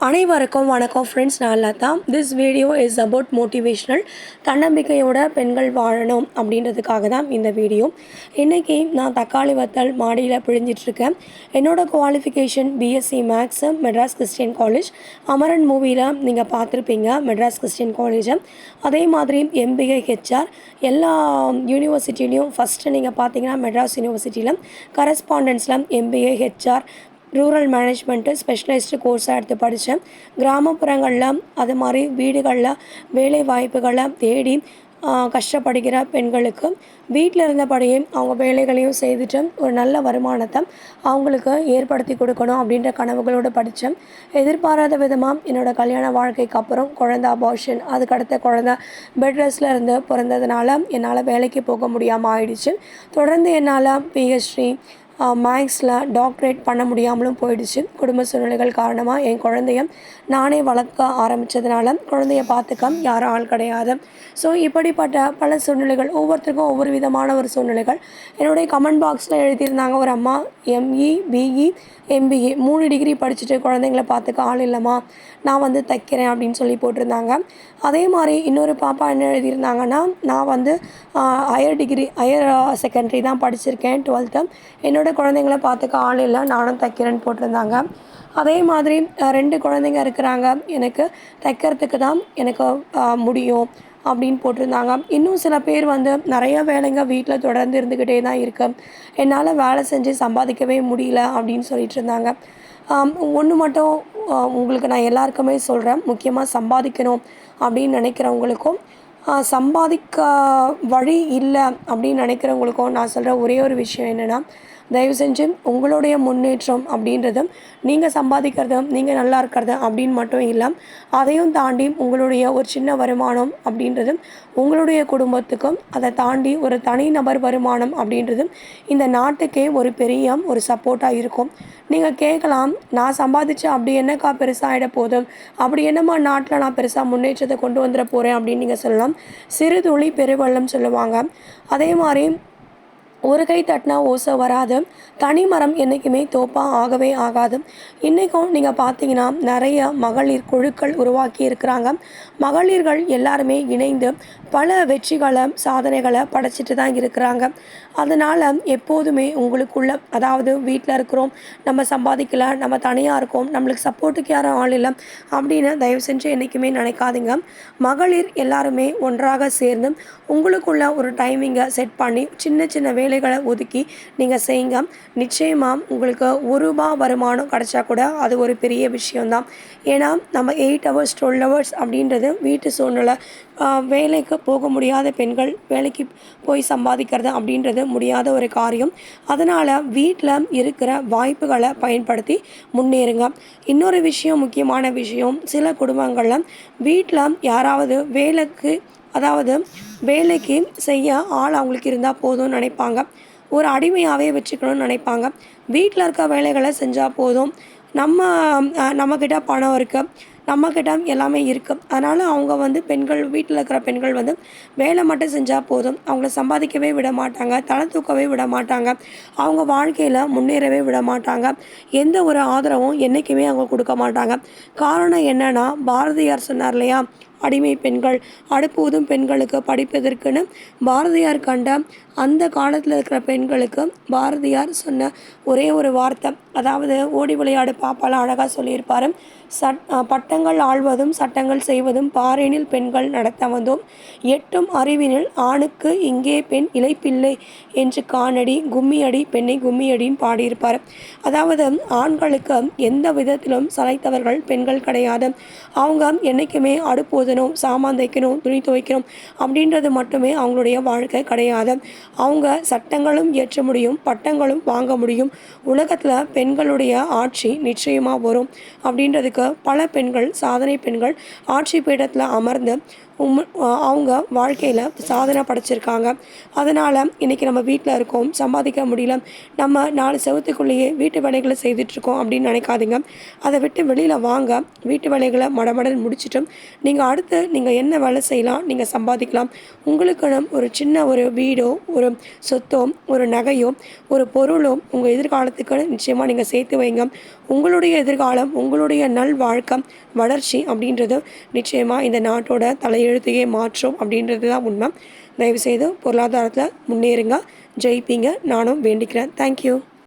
அனைவருக்கும் வணக்கம் ஃப்ரெண்ட்ஸ் நான் Latha. This video is about motivational தன்னம்பிக்கையோட பெண்கள் வாழணும் அப்படின்றதுக்காக தான் இந்த வீடியோ இன்றைக்கி நான் தக்காளி வத்தல் மாடியில் பிழிஞ்சிட்ருக்கேன் என்னோட qualification BSc maths Madras Christian College Amaran மூவியில் நீங்கள் பார்த்துருப்பீங்க மெட்ராஸ் கிறிஸ்டியன் காலேஜை அதே மாதிரி எம்பிஏ ஹெச்ஆர் எல்லா யூனிவர்சிட்டிலையும் ஃபஸ்ட்டு நீங்கள் பார்த்தீங்கன்னா மெட்ராஸ் யூனிவர்சிட்டியில் கரஸ்பாண்டன்ஸில் MBA HR rural management specialised கோர்ஸாக எடுத்து படித்தேன். கிராமப்புறங்களில் அது மாதிரி வீடுகளில் வேலை வாய்ப்புகளை தேடி கஷ்டப்படுகிற பெண்களுக்கு வீட்டில் இருந்தபடியே அவங்க வேலைகளையும் செய்துட்டு ஒரு நல்ல வருமானத்தை அவங்களுக்கு ஏற்படுத்தி கொடுக்கணும் அப்படின்ற கனவுகளோடு படித்தேன். எதிர்பாராத விதமாக என்னோடய கல்யாண வாழ்க்கைக்கு அப்புறம் குழந்த அபார்ஷன் அதுக்கடுத்த குழந்த பெட் ரெஸ்ட்டில் இருந்து பிறந்ததுனால என்னால் வேலைக்கு போக முடியாமல் ஆயிடுச்சு. தொடர்ந்து என்னால் பிஹெச்டி மேக்ஸில் டாக்டரேட் பண்ண முடியாமலும் போயிடுச்சு. குடும்ப சூழ்நிலைகள் காரணமாக என் குழந்தைய நானே வளர்க்க ஆரம்பித்ததுனால குழந்தைய பார்த்துக்க யாரும் ஆள் கிடையாது. ஸோ இப்படிப்பட்ட பல சூழ்நிலைகள் ஒவ்வொருத்தருக்கும் ஒவ்வொரு விதமான ஒரு சூழ்நிலைகள். என்னுடைய கமெண்ட் பாக்ஸில் எழுதியிருந்தாங்க ஒரு அம்மா எம்இ பிஇ எம்பிஏ மூணு டிகிரி படிச்சுட்டு குழந்தைங்கள பார்த்துக்க ஆள் இல்லைம்மா நான் வந்து தைக்கிறேன் அப்படின்னு சொல்லி போட்டிருந்தாங்க. அதே மாதிரி இன்னொரு பாப்பா என்ன எழுதியிருந்தாங்கன்னா நான் வந்து ஹையர் டிகிரி ஹையர் செகண்டரி தான் படிச்சிருக்கேன் டுவெல்த்து என்னோட குழந்தைங்கள பார்த்துக்க ஆள் இல்லை. நானும் தைக்கிறேன்னு போட்டிருந்தாங்க. அதே மாதிரி ரெண்டு குழந்தைங்க இருக்கிறாங்க. எனக்கு தைக்கிறதுக்கு தான் எனக்கு முடியும் அப்படின்னு போட்டிருந்தாங்க. இன்னும் சில பேர் வந்து நிறைய வேலைங்க வீட்டில் தொடர்ந்து இருந்துக்கிட்டே தான் இருக்கு. என்னால் வேலை செஞ்சு சம்பாதிக்கவே முடியல அப்படின்னு சொல்லிட்டு இருந்தாங்க. ஒன்று மட்டும் உங்களுக்கு நான் எல்லாருக்குமே சொல்கிறேன் முக்கியமாக சம்பாதிக்கணும் அப்படின்னு நினைக்கிறவங்களுக்கும் சம்பாதிக்க வழி இல்லை அப்படின்னு நினைக்கிறவங்களுக்கும் நான் சொல்கிற ஒரே ஒரு விஷயம் என்னென்னா தயவு செஞ்சு உங்களுடைய முன்னேற்றம் அப்படின்றது நீங்கள் சம்பாதிக்கிறது நீங்கள் நல்லா இருக்கிறது அப்படின்னு மட்டும் இல்லை அதையும் தாண்டி உங்களுடைய ஒரு சின்ன வருமானம் அப்படின்றது உங்களுடைய குடும்பத்துக்கும் அதை தாண்டி ஒரு தனிநபர் வருமானம் அப்படின்றது இந்த நாட்டுக்கே ஒரு பெரிய ஒரு சப்போர்ட்டாக இருக்கும். நீங்கள் கேட்கலாம் நான் சம்பாதிச்சு அப்படி என்னக்கா பெருசாகிட போதும் அப்படி என்னம்மா நாட்டில் நான் பெருசாக முன்னேற்றத்தை கொண்டு வந்துட போகிறேன் அப்படின்னு நீங்கள் சொல்லலாம். சிறு துளி பெருவெள்ளம் சொல்லுவாங்க. அதே மாதிரி ஒரு கை தட்டினா ஓசை வராது. தனி மரம் என்றைக்குமே தோப்பா ஆகவே ஆகாது. இன்றைக்கும் நீங்கள் பார்த்தீங்கன்னா நிறைய மகளிர் குழுக்கள் உருவாக்கி இருக்கிறாங்க. மகளிர்கள் எல்லாருமே இணைந்து பல வெற்றிகளை சாதனைகளை படைச்சிட்டு தான் இருக்கிறாங்க. அதனால் எப்போதுமே உங்களுக்குள்ள அதாவது வீட்டில் இருக்கிறோம் நம்ம சம்பாதிக்கல நம்ம தனியாக இருக்கோம் நம்மளுக்கு சப்போர்ட்டுக்கு யாரும் ஆள் இல்லை அப்படின்னு தயவு செஞ்சு என்றைக்குமே நினைக்காதீங்க. மகளிர் எல்லாருமே ஒன்றாக சேர்ந்து உங்களுக்குள்ள ஒரு டைமிங்கை செட் பண்ணி சின்ன சின்ன வேலைகளை ஒதுக்கி நீங்கள் செய்யுங்க. நிச்சயமாக உங்களுக்கு ஒரு ரூபா வருமானம் கிடைச்சா கூட அது ஒரு பெரிய விஷயம்தான். ஏன்னா நம்ம எயிட் ஹவர்ஸ் டுவெல் ஹவர்ஸ் அப்படின்றது வீட்டு சூழ்நிலை. வேலைக்கு போக முடியாத பெண்கள் வேலைக்கு போய் சம்பாதிக்கிறது அப்படின்றது முடியாத ஒரு காரியம். அதனால் வீட்டில் இருக்கிற வாய்ப்புகளை பயன்படுத்தி முன்னேறுங்க. இன்னொரு விஷயம் முக்கியமான விஷயம் சில குடும்பங்களில் வீட்டில் யாராவது வேலைக்கு அதாவது வேலைக்கு செய்ய ஆள் அவங்களுக்கு இருந்தால் போதும்னு நினைப்பாங்க. ஒரு அடிமையாகவே வச்சுக்கணும்னு நினைப்பாங்க. வீட்டில் இருக்க வேலைகளை செஞ்சால் போதும். நம்ம நம்மக்கிட்ட பணம் இருக்குது நம்மக்கிட்ட எல்லாமே இருக்குது அதனால் அவங்க வந்து பெண்கள் வீட்டில் இருக்கிற பெண்கள் வந்து வேலை மட்டும் செஞ்சால் போதும். அவங்கள சம்பாதிக்கவே விட மாட்டாங்க. தலை தூக்கவே விட மாட்டாங்க. அவங்க வாழ்க்கையில் முன்னேறவே விட மாட்டாங்க. எந்த ஒரு ஆதரவும் என்றைக்குமே அவங்க கொடுக்க மாட்டாங்க. காரணம் என்னென்னா பாரதியார் சொன்னார் இல்லையா? அடிமை பெண்கள் அடுப்பூதும் பெண்களுக்கு படிப்பதற்குன்னு பாரதியார் கண்ட அந்த காலத்தில் இருக்கிற பெண்களுக்கு பாரதியார் சொன்ன ஒரே ஒரு வார்த்தை. அதாவது ஓடி விளையாடு பாப்பாலாம் அழகாக சொல்லியிருப்பார். சட் பட்டங்கள் ஆழ்வதும் சட்டங்கள் செய்வதும் பாரேனில் பெண்கள் நடத்த வந்தோம் எட்டும் அறிவினில் ஆணுக்கு இங்கே பெண் இழைப்பில்லை என்று காணடி கும்மியடி பெண்ணை கும்மியடின்னு பாடியிருப்பார். அதாவது ஆண்களுக்கு எந்த விதத்திலும் சளைத்தவர்கள் பெண்கள் கிடையாது. அவங்க என்றைக்குமே எழுதணும் சாமான் தைக்கணும் துணி துவைக்கணும் அப்படின்றது மட்டுமே அவங்களுடைய வாழ்க்கை கிடையாது. அவங்க சட்டங்களும் இயற்ற முடியும் பட்டங்களும் வாங்க முடியும். உலகத்தில் பெண்களுடைய ஆட்சி நிச்சயமாக வரும். அப்படின்றதுக்கு பல பெண்கள் சாதனை பெண்கள் ஆட்சி பீடத்தில் அமர்ந்து உம் அவங்க வாழ்க்கையில் சாதனை படைச்சிருக்காங்க. அதனால் இன்றைக்கி நம்ம வீட்டில் இருக்கோம். சம்பாதிக்க முடியல. நம்ம நாலு செவத்துக்குள்ளேயே வீட்டு வேலைகளை செய்துட்ருக்கோம் அப்படின்னு நினைக்காதீங்க. அதை விட்டு வெளியில் வாங்க. வீட்டு வேலைகளை மடமடன் முடிச்சுட்டு நீங்கள் அடுத்து நீங்கள் என்ன வேலை செய்யலாம் நீங்கள் சம்பாதிக்கலாம். உங்களுக்குன்னு ஒரு சின்ன ஒரு வீடோ ஒரு சொத்தோ ஒரு நகையோ ஒரு பொருளோ உங்கள் எதிர்காலத்துக்கு நிச்சயமாக நீங்கள் சேர்த்து வைங்க. உங்களுடைய எதிர்காலம் உங்களுடைய நல் வாழ்க்கை வளர்ச்சி அப்படின்றது நிச்சயமாக இந்த நாட்டோட தலையெழுத்தையே மாற்றும் அப்படின்றது தான் உண்மை. தயவுசெய்து பொருளாதாரத்தில் முன்னேறுங்க. ஜெயிப்பீங்க. நானும் வேண்டிக்கிறேன். தேங்க்யூ